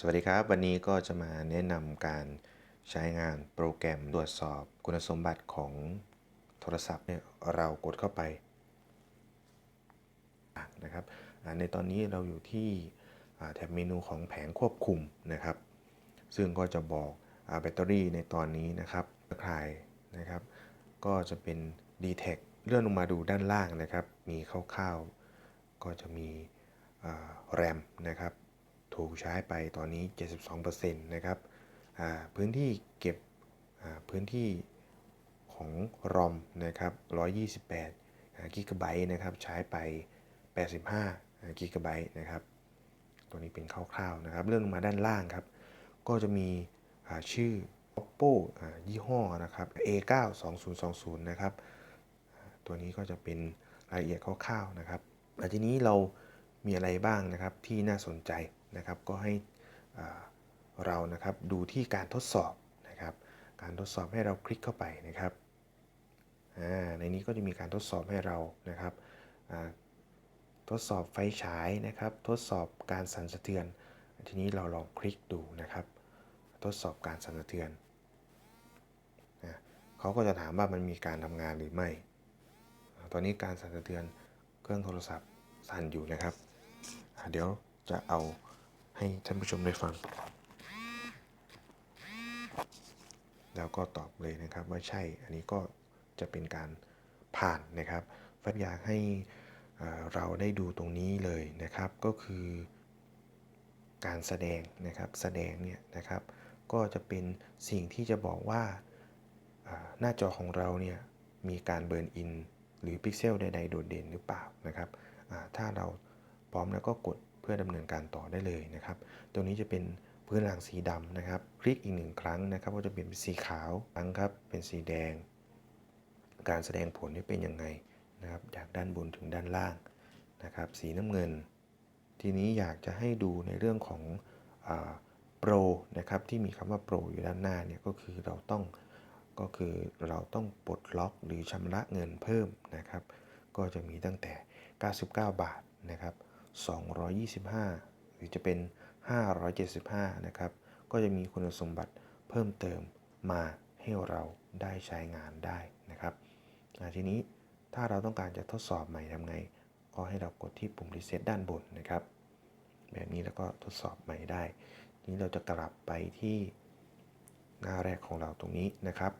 สวัสดีครับ วันนี้ก็จะมาแนะนำการใช้งานโปรแกรมตรวจสอบคุณสมบัติของโทรศัพท์เนี่ยเรากดเข้าไปนะครับในตอนนี้เราอยู่ที่แถบเมนูของแผงควบคุมนะครับ ซึ่งก็จะบอกอแบตเตอรี่ในตอนนี้นะครับคลายนะครับ ก็จะเป็น d t แทเลื่อนลงมาดูด้านล่างนะครับ มีคร่าวๆก็จะมีแรมนะครับ ถูกใช้ไปตอนนี้ 72%นะครับพื้นที่เก็บพื้นที่ของรอมนะครับ128กิกะไบต์นะครับใช้ไป 85กิกะไบต์นะครับตัวนี้เป็นคร่าวๆนะครับเลื่องมาด้านล่างครับ ก็จะมีชื่อ oppo ยี่ห้อนะครับ a9 2020นะครับตัวนี้ก็จะเป็นรายละเอียดคร่าวๆนะครับทีนี้เรามีอะไรบ้างนะครับที่น่าสนใจ นะครับ ก็ให้เรานะครับดูที่การทดสอบนะครับ การทดสอบให้เราคลิกเข้าไปนะครับในนี้ก็จะมีการทดสอบให้เรานะครับทดสอบไฟฉายนะครับ ทดสอบการสั่นสะเทือน ทีนี้เราลองคลิกดูนะครับ ทดสอบการสั่นสะเทือนนะเขาก็จะถามว่ามันมีการทำงานหรือไม่ ตอนนี้การสั่นสะเทือนเครื่องโทรศัพท์สั่นอยู่นะครับ เดี๋ยวจะเอา ให้ท่านผู้ชมได้ฟัง แล้วก็ตอบเลยนะครับว่าใช่ อันนี้ก็จะเป็นการผ่านนะครับฟัดอยากให้เราได้ดูตรงนี้เลยนะครับ ก็คือการแสดงนะครับ แสดงเนี่ยนะครับ ก็จะเป็นสิ่งที่จะบอกว่าหน้าจอของเราเนี่ยมีการเบิร์นอินหรือพิกเซลใดๆโดดเด่นหรือเปล่านะครับถ้าเราพร้อมแล้วก็กด พื่อดำเนินการต่อได้เลยนะครับตรงนี้จะเป็นพื้นหลังสีดำนะครับ คลิกอีกหนึ่งครั้งนะครับ ก็จะเป็นสีขาวครั้งครับ เป็นสีแดง การแสดงผลนี่เป็นยังไงนะครับ จากด้านบนถึงด้านล่างนะครับ สีน้ำเงิน ทีนี้อยากจะให้ดูในเรื่องของโปรนะครับที่มีคำว่าโปรอยู่ด้านหน้าเนี่ยก็คือเราต้องก็คือเราต้องปลดล็อกหรือชำระเงินเพิ่มนะครับ ก็จะมีตั้งแต่ 99 บาทนะครับ 225 หรือจะเป็น 575 นะครับ ก็จะมีคุณสมบัติเพิ่มเติมมาให้เราได้ใช้งานได้นะครับทีนี้ถ้าเราต้องการจะทดสอบใหม่ทำไง ก็ให้เรากดที่ปุ่ม reset ด้านบนนะครับ แบบนี้แล้วก็ทดสอบใหม่ได้ นี้เราจะกลับไปที่หน้าแรกของเราตรงนี้นะครับ